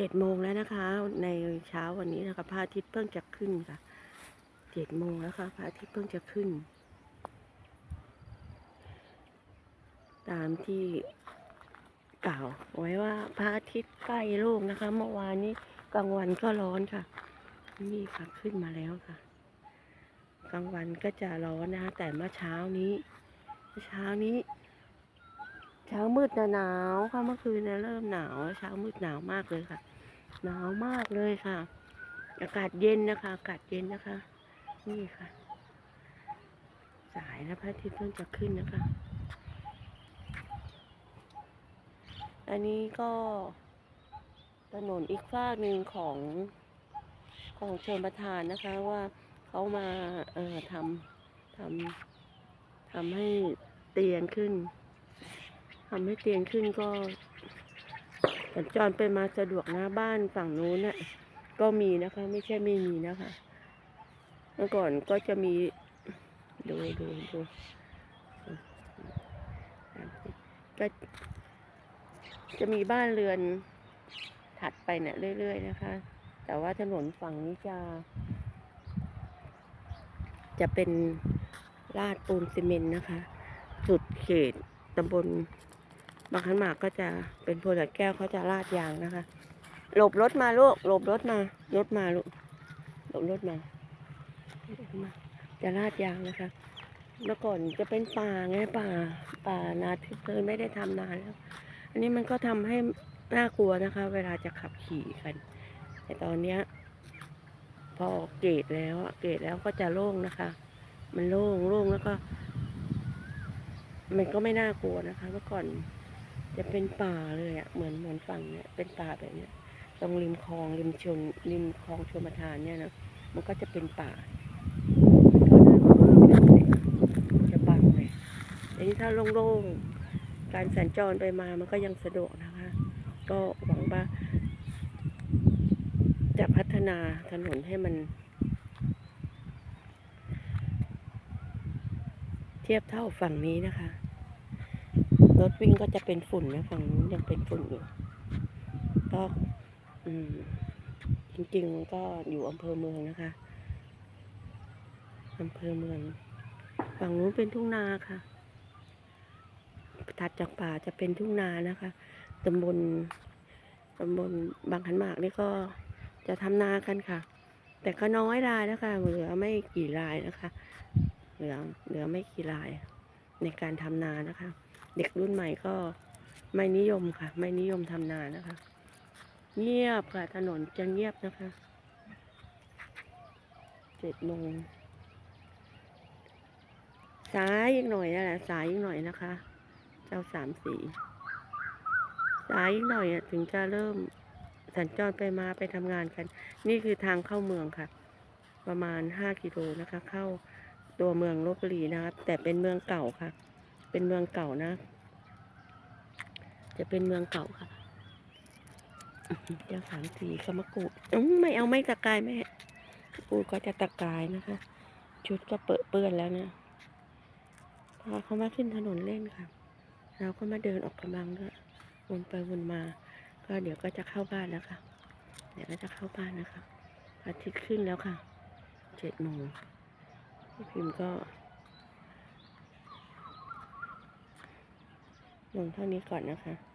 เจ็ดโมงแล้วนะคะ ในเช้าวันนี้นะคะพระอาทิตย์เพิ่งจะขึ้นค่ะเจ็ดโมงแล้วค่ะพระอาทิตย์เพิ่งจะขึ้น ตามที่กล่าวไว้ว่าพระอาทิตย์ใกล้โลกนะคะ เมื่อวานนี้กลางวันก็ร้อนค่ะ นี่ค่ะขึ้นมาแล้วค่ะ กลางวันก็จะร้อนนะคะแต่เมื่อเช้านี้เมื่อเช้านี้ เช้ามืดนะหนาวค่ะเมื่อคืนนะเริ่มหนาวเช้ามืดหนาวมากเลยค่ะ หนาวมากเลยค่ะ อากาศเย็นนะคะอากาศเย็นนะคะ นี่ค่ะ สายแล้วพระอาทิตย์เพิ่งจะขึ้นนะคะ อันนี้ก็ถนนอีกฝากหนึ่งของของเชิญประธานนะคะว่าเขามาเอ่อทำทำทำให้เตียนขึ้น ทำให้เตียนขึ้นก็สัญจรไปมาสะดวกหน้าบ้านฝั่งนู้นน่ะก็มีนะคะ ไม่ใช่ไม่มีนะคะ เมื่อก่อนก็จะมีดูดูดูก็จะมีบ้านเรือนถัดไปเนี่ยเรื่อย ๆ นะคะ แต่ว่าถนนฝั่งนี้จะ จะเป็นลาดปูนซีเมนต์นะคะสุดเขตตำบล บางขันหมากก็จะเป็นโพธิ์แก้วเขาจะลาดยางนะคะ หลบรถมาลูกหลบรถมารถมาลูกหลบรถมาจะลาดยางนะคะเมื่อก่อนจะเป็นป่าไงป่าป่านาทึบเลยไม่ได้ทำนานแล้ว อันนี้มันก็ทำให้น่ากลัวนะคะ เวลาจะขับขี่กัน แต่ตอนเนี้ย พอเกตแล้วเกตแล้วก็จะโล่งนะคะ มันโล่งโล่งแล้วก็ มันก็ไม่น่ากลัวนะคะ เมื่อก่อน จะเป็นป่าเลยอะเหมือนเหมือนฝั่งเนี้ยเป็นป่าแบบเนี้ยตรงริมคลองริมชนริมคลองชลประทานเนี่ยนะมันก็จะเป็นป่าจะบังเลยแต่นี้ถ้าโล่งๆการสัญจรไปมามันก็ยังสะดวกนะคะ ก็หวังว่า จะพัฒนาถนนให้มัน เทียบเท่าฝั่งนี้นะคะ รถวิ่งก็จะเป็นฝุ่นนะฝั่งนู้นยังเป็นฝุ่นอยู่ก็อืมจริงๆมันก็อยู่อำเภอเมืองนะคะอำเภอเมืองฝั่งนู้นเป็นทุ่งนาค่ะ ถัดจากป่าจะเป็นทุ่งนานะคะตำบลตำบลบางขันหมากนี่ก็จะทำนากันค่ะ แต่ก็น้อยรายนะคะ เหลือไม่กี่รายนะคะ เหลือเหลือไม่กี่รายในการทำนานะคะ เด็กรุ่นใหม่ก็ไม่นิยมค่ะ ไม่นิยมทำนานะคะ เงียบค่ะ ถนนจะเงียบนะคะเจ็ดโมงสายอีกหน่อยนั่นแหละสายอีกหน่อยนะคะ เจ้าสามสีสายอีกหน่อยอะถึงจะเริ่มสัญจรไปมาไปทำงานกัน นี่คือทางเข้าเมืองค่ะ ประมาณห้ากิโลนะคะ เข้าตัวเมืองลบบุรีนะคะแต่เป็นเมืองเก่าค่ะ เป็นเมืองเก่านะ จะเป็นเมืองเก่าค่ะเจ้าสามสีกมกูดไม่เอาไม่ตะกายแม่กูก็จะตะกายนะคะ ชุดก็เปื้อเปื้อนแล้วนะพาเขามาขึ้นถนนเล่นค่ะ เราก็มาเดินออกกำลังด้วยวนไปวนมา ก็เดี๋ยวก็จะเข้าบ้านแล้วค่ะ เดี๋ยวก็จะเข้าบ้านนะคะอาทิตย์ขึ้นแล้วค่ะ เจ็ดโมงพิมพ์ก็ ลงเท่านี้ก่อนนะคะ